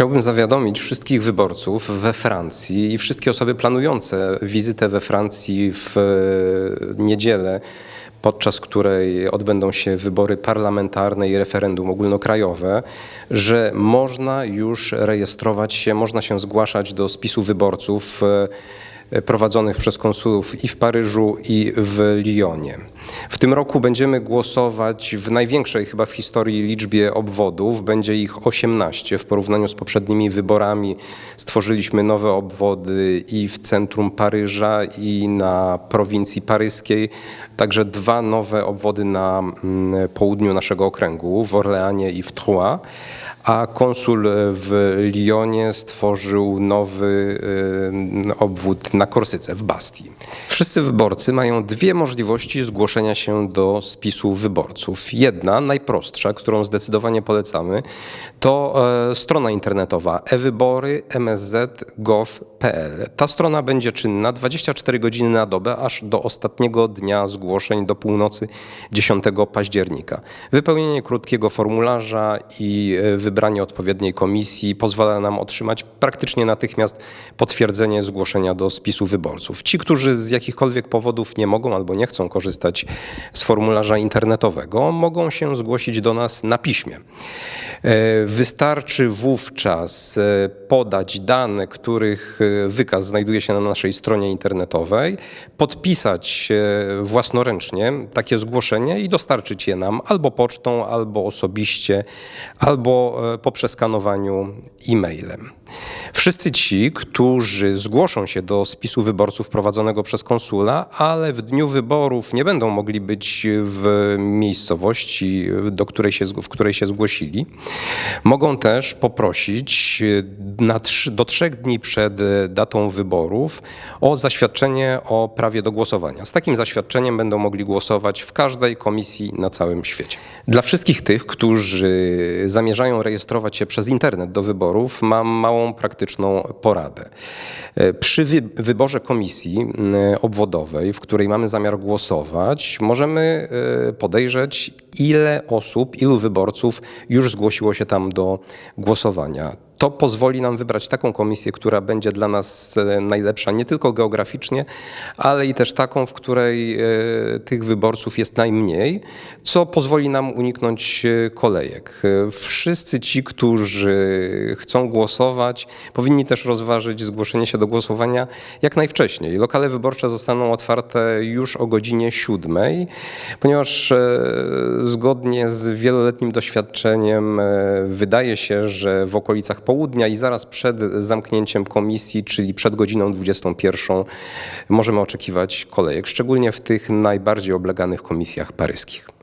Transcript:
Chciałbym zawiadomić wszystkich wyborców we Francji i wszystkie osoby planujące wizytę we Francji w e, niedzielę, podczas której odbędą się wybory parlamentarne i referendum ogólnokrajowe, że można już rejestrować się, można się zgłaszać do spisu wyborców e, prowadzonych przez konsulów i w Paryżu, i w Lyonie. W tym roku będziemy głosować w największej chyba w historii liczbie obwodów. Będzie ich 18 w porównaniu z poprzednimi wyborami. Stworzyliśmy nowe obwody i w centrum Paryża, i na prowincji paryskiej. Także dwa nowe obwody na mm, południu naszego okręgu, w Orleanie i w Troyes a konsul w Lyonie stworzył nowy y, obwód na Korsyce, w Bastii. Wszyscy wyborcy mają dwie możliwości zgłoszenia się do spisu wyborców. Jedna, najprostsza, którą zdecydowanie polecamy, to e, strona internetowa e-wybory msz.gov.pl. Ta strona będzie czynna 24 godziny na dobę, aż do ostatniego dnia zgłoszeń do północy 10 października. Wypełnienie krótkiego formularza i e, wybranie odpowiedniej komisji pozwala nam otrzymać praktycznie natychmiast potwierdzenie zgłoszenia do spisu wyborców. Ci, którzy z jakichkolwiek powodów nie mogą albo nie chcą korzystać z formularza internetowego, mogą się zgłosić do nas na piśmie. E, Wystarczy wówczas e, podać dane, których e, wykaz znajduje się na naszej stronie internetowej, podpisać własnoręcznie takie zgłoszenie i dostarczyć je nam albo pocztą, albo osobiście, albo po przeskanowaniu e-mailem. Wszyscy ci, którzy zgłoszą się do spisu wyborców prowadzonego przez konsula, ale w dniu wyborów nie będą mogli być w miejscowości, do której się, w której się zgłosili, mogą też poprosić na trzy, do trzech dni przed datą wyborów o zaświadczenie o prawie do głosowania. Z takim zaświadczeniem będą mogli głosować w każdej komisji na całym świecie. Dla wszystkich tych, którzy zamierzają rejestrować się przez internet do wyborów, mam małą praktyczną poradę. Przy wy wyborze komisji obwodowej, w której mamy zamiar głosować, możemy e, podejrzeć, ile osób, ilu wyborców już zgłosiło się tam do głosowania. To pozwoli nam wybrać taką komisję, która będzie dla nas e, najlepsza nie tylko geograficznie, ale i też taką, w której e, tych wyborców jest najmniej, co pozwoli nam uniknąć e, kolejek. Wszyscy ci, którzy chcą głosować, powinni też rozważyć zgłoszenie się do głosowania jak najwcześniej. Lokale wyborcze zostaną otwarte już o godzinie siódmej, ponieważ zgodnie z wieloletnim doświadczeniem e, wydaje się, że w okolicach południa i zaraz przed zamknięciem komisji, czyli przed godziną 21, możemy oczekiwać kolejek, szczególnie w tych najbardziej obleganych komisjach paryskich.